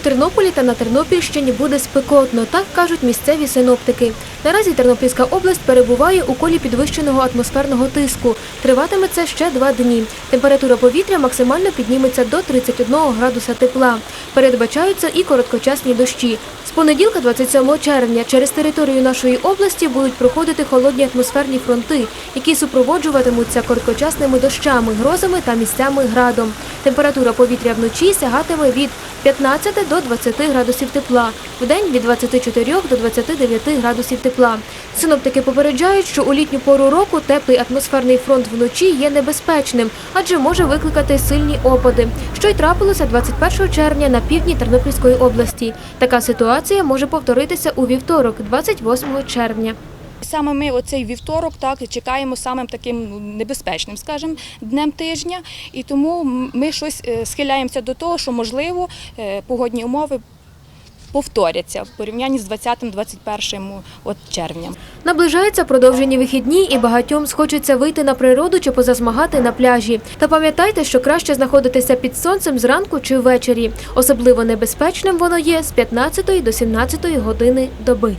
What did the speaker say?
Тернополі та на Тернопільщині буде спекотно, так кажуть місцеві синоптики. Наразі Тернопільська область перебуває у колі підвищеного атмосферного тиску. Триватиме це ще два дні. Температура повітря максимально підніметься до 31 градуса тепла. Передбачаються і короткочасні дощі. З понеділка, 27 червня, через територію нашої області будуть проходити холодні атмосферні фронти, які супроводжуватимуться короткочасними дощами, грозами та місцями градом. Температура повітря вночі сягатиме від 15 до 20 градусів тепла, вдень від 24 до 29 градусів тепла. Синоптики попереджають, що у літню пору року теплий атмосферний фронт вночі є небезпечним, адже може викликати сильні опади, що й трапилося 21 червня на півдні Тернопільської області. Така ситуація може повторитися у вівторок, 28 червня. Саме ми оцей вівторок так чекаємо самим таким небезпечним, скажімо, днем тижня, і тому ми щось е, схиляємося до того, що можливо е, погодні умови повторяться в порівнянні з 20-21 от червня. Наближаються продовжені вихідні, і багатьом схочеться вийти на природу чи позасмагати на пляжі. Та пам'ятайте, що краще знаходитися під сонцем зранку чи ввечері. Особливо небезпечним воно є з 15 до 17 години доби.